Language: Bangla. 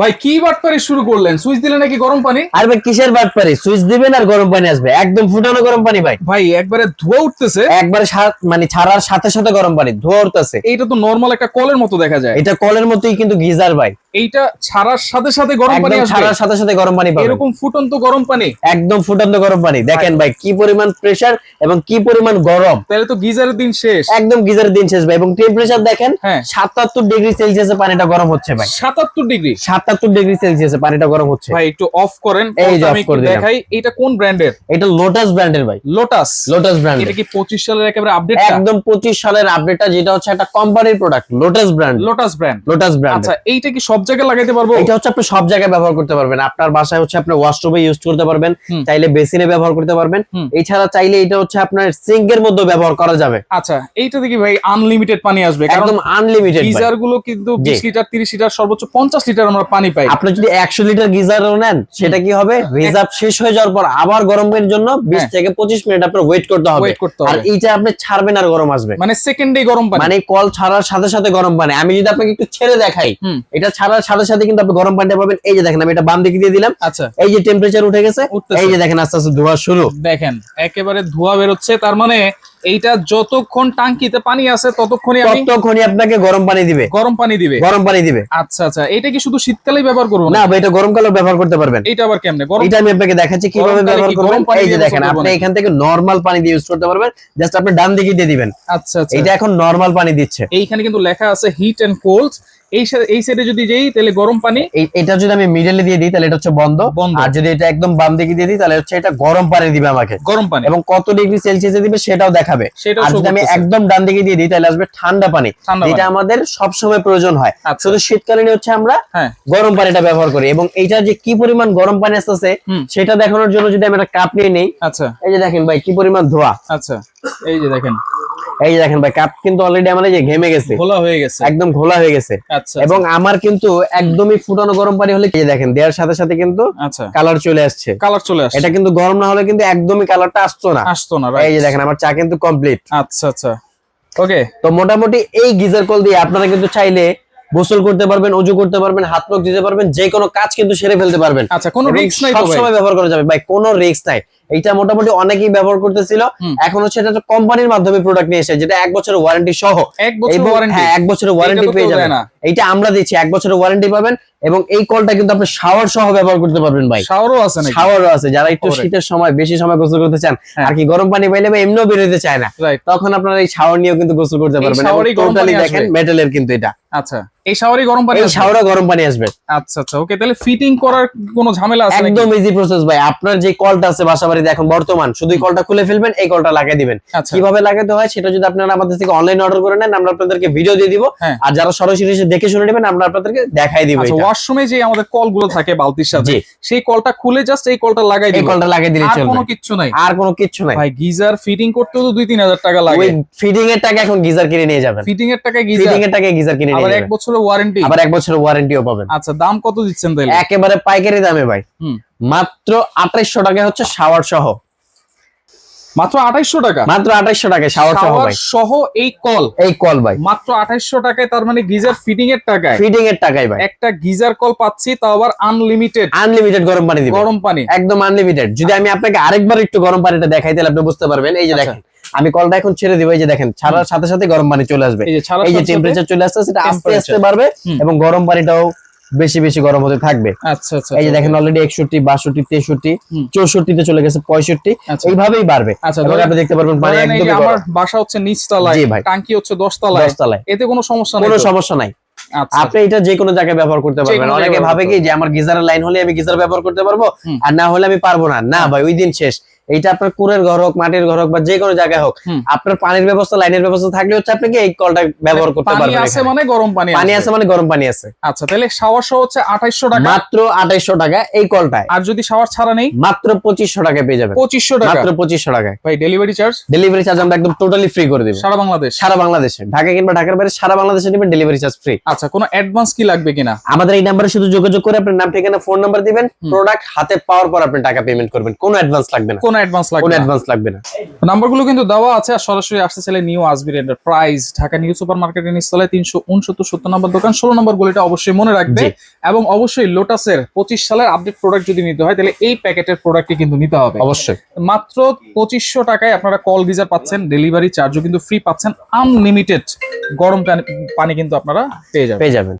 ভাই কি বাটপারি শুরু করলেন? সুইচ দিলে নাকি গরম পানি? আর ভাই কিসের বাদ পারি সুইচ দিবেন আর গরম পানি আসবে। একদম ফুটানো গরম পানি ভাই। ভাই একবারে ধোয়া উঠতেছে। একবারে মানে ছাড়ার সাথে সাথে গরম পানি ধোয়া উঠতেছে। এইটা তো নর্মাল একটা কলের মতো দেখা যায়। এটা কলের মতোই কিন্তু গিজার ভাই। এইটা ছাড়ার সাথে সাথে গরম পানি আসবে। ছাড়ার সাথে সাথে গরম পানি পাবেন। এরকম ফুটন্ত গরম পানি। একদম ফুটন্ত গরম পানি। দেখেন ভাই কি পরিমাণ প্রেসার এবং কি পরিমাণ গরম। তাহলে তো গিজারের দিন শেষ। একদম গিজারের দিন শেষ ভাই। এবং টেম্পারেচার দেখেন হ্যাঁ। সাতাত্তর ডিগ্রি সেলসিয়াসে পানিটা গরম হচ্ছে ভাই। সাতাত্তর ডিগ্রি সাতাত্তর ডিগ্রি সেলসিয়াসে পানিটা গরম হচ্ছে। ভাই একটু অফ করেন এই আমি। দেখাই এটা কোন ব্র্যান্ডের? এটা লোটাস ব্র্যান্ডের ভাই। লোটাস লোটাস ব্র্যান্ড এটা কি পঁচিশ সালের একেবারে আপডেট একদম পঁচিশ সালের আপডেটটা যেটা হচ্ছে একটা কোম্পানির product lotus brand lotus brand lotus brand আচ্ছা এইটা কি সব জায়গায় লাগাইতে পারব? এটা হচ্ছে আপনি সব জায়গায় ব্যবহার করতে পারবেন। আপনার বাসায় হচ্ছে আপনি ওয়াশরুমে ইউজ করতে পারবেন চাইলে বেসিনে ব্যবহার করতে পারবেন। এছাড়া চাইলে এটা হচ্ছে আপনার সিঙ্কের মধ্যে ব্যবহার করা যাবে। আচ্ছা এইটা দেখি ভাই আনলিমিটেড পানি আসবে। কারণ একদম আনলিমিটেড গিজারগুলো কিন্তু জি। বিশ লিটার তিরিশ লিটার সর্বোচ্চ পঞ্চাশ লিটার আমরা পানি পাই। আপনি যদি একশো লিটার গিজারও নেন সেটা কি হবে? রিজার্ভ শেষ হয়ে যাওয়ার পর আবার গরমের জন্য বিশ হ্যাঁ। থেকে পঁচিশ মিনিট আপনার ওয়েট করতে হবে। আর এইটা আপনি ছাড়বেন আর গরম আসবে। মানে সেকেন্ডে গরম পানি। মানে কল ছাড়ার সাথে সাথে গরম পানি। আমি যদি আপনাকে একটু ছেড়ে দেখাই এটা ছাড়ার সাথে সাথে কিন্তু আপনি গরম পানিটা পাবেন। এই যে দেখেন আমি এটা বাম দিকে দিয়ে দিলাম। আচ্ছা। এই যে টেম্পারেচার উঠে গেছে। এই যে দেখেন আস্তে আস্তে ধোয়া শুরু। দেখেন একেবারে ধোয়া বেরোচ্ছে। তার মানে এইটা যতক্ষণ টাঙ্কিতে পানি আছে ততক্ষণই আমি ততক্ষণই আপনাকে গরম পানি দিবে। গরম পানি দিবে। গরম পানি দিবে। আচ্ছা আচ্ছা। এটা কি শুধু শীতকালেই ব্যবহার করব না না এটা গরমকালেও ব্যবহার করতে পারবেন। এটা আবার কেমনে? গরম এটা আমি আপনাকে দেখাচ্ছি কীভাবে ব্যবহার করবেন। এই যে দেখেন আপনি এখান থেকে নরমাল পানি দিয়ে ইউজ করতে পারবেন জাস্ট আপনি ডান দিকে দিয়ে দিবেন। আচ্ছা আচ্ছা। এটা এখন নরমাল পানি দিচ্ছে। এইখানে কিন্তু লেখা আছে হিট এন্ড কোল্ড এই এই সাইডে যদি যেই তাহলে গরম পানি। এটা যদি আমি মিডলে দিয়ে দিই তাহলে এটা হচ্ছে বন্ধ। আর যদি এটা একদম বাম দিকে দিয়ে দিই তাহলে হচ্ছে এটা গরম পানি দিবে আমাকে। গরম পানি। এবং কত ডিগ্রি সেলসিয়াসে দিবে সেটাও দেখাবে। আর যদি আমি একদম ডান দিকে দিয়ে দিই তাহলে আসবে ঠান্ডা পানি। যেটা আমাদের সব সময় প্রয়োজন হয়। আচ্ছা। শুধু শীতকালীন হচ্ছে আমরা হ্যাঁ। গরম পানিটা ব্যবহার করি। এবং এইটা যে কি পরিমাণ গরম পানি আসতেছে সেটা দেখানোর জন্য যদি আমি একটা কাপ নিয়ে নেই আচ্ছা। এই যে দেখেন ভাই কি পরিমাণ ধোয়া। আচ্ছা। এই যে দেখেন। এই যে দেখেন ভাই কাপ কিন্তু অলরেডি আমার এই যে ঘেমে গেছে। খোলা হয়ে গেছে। একদম খোলা হয়ে গেছে। আচ্ছা এবং আমার কিন্তু একদমই ফুটানো গরম পানি হলে এই দেখেন দেওয়ার সাথে সাথে কিন্তু আচ্ছা। কালার চলে আসছে। কালার চলে আসছে। এটা কিন্তু গরম না হলে কিন্তু একদমই কালারটা আসতো না। আসতো না এই যে দেখেন আমার চা কিন্তু কমপ্লিট আচ্ছা আচ্ছা। ওকে তো মোটামুটি এই গিজার কল দিয়ে আপনারা কিন্তু চাইলে গোসল করতে পারবেন অজু করতে পারবেন হাত মুখ দিতে পারবেন যে কোনো কাজ কিন্তু সেরে ফেলতে পারবেন। আচ্ছা কোনো রিস্ক নাই সবসময় ব্যবহার করা যাবে। ভাই কোনো রিস্ক নাই। এইটা মোটামুটি অনেকেই ব্যবহার করতেছিল। এখন হচ্ছে এটা কোম্পানির মাধ্যমে প্রোডাক্ট নিয়ে এসে যেটা এক বছরের ওয়ারেন্টি সহ। এক বছর ওয়ারেন্টি হ্যাঁ এক বছরের ওয়ারেন্টি পেয়ে যাবেন। এইটা আমরা দিচ্ছি এক বছরের ওয়ারেন্টি পাবেন এবং এই কলটা কিন্তু আপনি শাওয়ার সহ ব্যবহার করতে পারবেন ভাই। শাওয়ারও আছে নাকি? শাওয়ারও আছে। যারা একটু শীতের সময় বেশি সময় গোসল করতে চান হ্যাঁ। আর কি গরম পানি পাইলে বা এমনিও বেরোতে চায় না তখন আপনারা এই শাওয়ার নিয়েও কিন্তু গোসল করতে পারবেন। টোটালি দেখেন? মেটালের কিন্তু এটা। আচ্ছা। এই শাওয়ারই গরম পানি এই শাওয়ারে গরম পানি আসবে। আচ্ছা আচ্ছা ওকে তাহলে ফিটিং করার কোনো ঝামেলা আছে একদম ইজি প্রসেস ভাই। আপনার যে কলটা আছে বাসা বাড়িতে এখন বর্তমান শুধু কলটা খুলে ফেলবেন এই কলটা লাগিয়ে দিবেন। আচ্ছা। কীভাবে লাগাতে হয় সেটা যদি আপনারা আমাদের থেকে অনলাইন অর্ডার করে নেন আমরা আপনাদেরকে ভিডিও দিয়ে দিব। হ্যাঁ। আর যারা সরাসরি এসে দেখে শুনে নেবেন আমরা আপনাদেরকে দেখাই দিব আচ্ছা ওয়াশরুমে যে আমাদের কলগুলো থাকে বালতির সাথে সেই কলটা খুলে জাস্ট এই কলটা লাগাই এই কলটা লাগিয়ে দিলে আর কোনো কিচ্ছু নাই। আর কোনো কিচ্ছু নাই। ভাই গিজার ফিটিং করতেও তো দুই তিন হাজার টাকা লাগে। ওই ফিডিং এর টাকা এখন গিজার কিনে নিয়ে যাবেন। ফিটিং এর টাকা গিজার। ফিডিং এর টাকা গিজার কিনে নিয়ে আবার এক যাবেন। বছরের ওয়ারেন্টি আবার এক বছরের ওয়ারেন্টিও পাবেন। আচ্ছা দাম কত দিচ্ছেন তাহলে? একেবারে পাইকারি দামে ভাই। মাত্র আঠাইশশো টাকা হচ্ছে শাওয়ার সহ। মাত্র আঠাইশশো টাকা? মাত্র আঠাইশশো টাকা শাওয়ার সহ ভাই। সহ এই কল এই কল ভাই। মাত্র আঠাইশশো টাকায় তার মানে গিজার ফিটিং এর টাকায়? ফিডিং এর টাকাই ভাই। একটা গিজার কল পাচ্ছি তাও আবার আনলিমিটেড আনলিমিটেড গরম পানি দিবে। গরম পানি। একদম আনলিমিটেড যদি আমি আপনাকে আরেকবার একটু গরম পানিটা দেখাই তাহলে আপনি বুঝতে পারবেন। এই যে আচ্ছা। দেখেন আমি কলটা এখন ছেড়ে দিব এই যে দেখেন ছাড়ার সাথে সাথে গরম পানি চলে আসবে। এই যে টেম্পারেচার চলে আসছে সেটা আস্তে আস্তে বাড়বে এবং গরম পানিটাও বেশি বেশি গরম হতে থাকবে। আচ্ছা আচ্ছা এই যে দেখেন অলরেডি একষট্টি বাষট্টি তেষট্টি হুম। চৌষট্টিতে চলে গেছে পঁয়ষট্টি আচ্ছা। এইভাবেই বাড়বে। আচ্ছা, আপনি দেখতে পারবেন পানি একদমই আমার বাসা হচ্ছে নিচতলায় জি ভাই। টাঙ্কি হচ্ছে দশতলায়। দশতলায়। এতে কোনো সমস্যা নেই কোনো সমস্যা নাই। আচ্ছা। আপনি এটা যে কোনো জায়গায় ব্যবহার করতে পারবেন। অনেকে ভাবে কি যে আমার গিজারের লাইন হলে আমি গিজার ব্যবহার করতে পারব আর না হলে আমি পারব না। না ভাই ওই দিন শেষ। এইটা আপনার কুড়ের ঘর হোক মাটির ঘর হোক বা যে কোনো জায়গায় হোক আপনার পানির ব্যবস্থা লাইনের ব্যবস্থা থাকলে হচ্ছে আপনাকে এই কলটা ব্যবহার করতে পানি পারবেন আছে মানে গরম পানি পানি আছে। মানে গরম পানি আছে। আচ্ছা তাহলে শাওয়ার সহ হচ্ছে আঠাইশশো টাকা। মাত্র আঠাইশশো টাকা এই কলটায়। আর যদি শাওয়ার ছাড়া নেই? মাত্র পঁচিশশো টাকায় পেয়ে যাবেন। পঁচিশশো টাকা। মাত্র পঁচিশশো টাকায়। ভাই ডেলিভারি চার্জ ডেলিভারি চার্জ আমরা একদম টোটালি ফ্রি করে দিব। সারা বাংলাদেশ? সারা বাংলাদেশে। ঢাকা কিংবা ঢাকার বাইরে সারা বাংলাদেশে নেবেন ডেলিভারি চার্জ ফ্রি আচ্ছা কোনো অ্যাডভান্স কি লাগবে কিনা? আমাদের এই নাম্বারে শুধু যোগাযোগ করে আপনার নাম ঠিকানা ফোন নাম্বার দিবেন। প্রোডাক্ট হাতে পাওয়ার পর আপনি টাকা পেমেন্ট করবেন। কোনো অ্যাডভান্স লাগবে না। কোনো অ্যাডভান্স লাগবে অ্যাডভান্স লাগবে না। নাম্বারগুলো কিন্তু দেওয়া আছে আর সরাসরি আসতে চাইলে new enterprise Dhaka new super মার্কেটের নিচতলায় তিনশো উনসত্তর সত্তর নম্বর দোকান। ষোলো নম্বর গলিটা অবশ্যই মনে রাখবে এবং অবশ্যই লোটাসের পঁচিশ সালের আপডেট প্রোডাক্ট যদি নিতে হয় তাহলে এই প্যাকেটের প্রোডাক্টই কিন্তু নিতে হবে। অবশ্যই। মাত্র পঁচিশশো টাকায় আপনারা কল গিজার পাচ্ছেন ডেলিভারি চার্জও কিন্তু ফ্রি পাচ্ছেন আনলিমিটেড গরম পানি- পানি কিন্তু আপনারা পেয়ে যাবেন। পেয়ে যাবেন।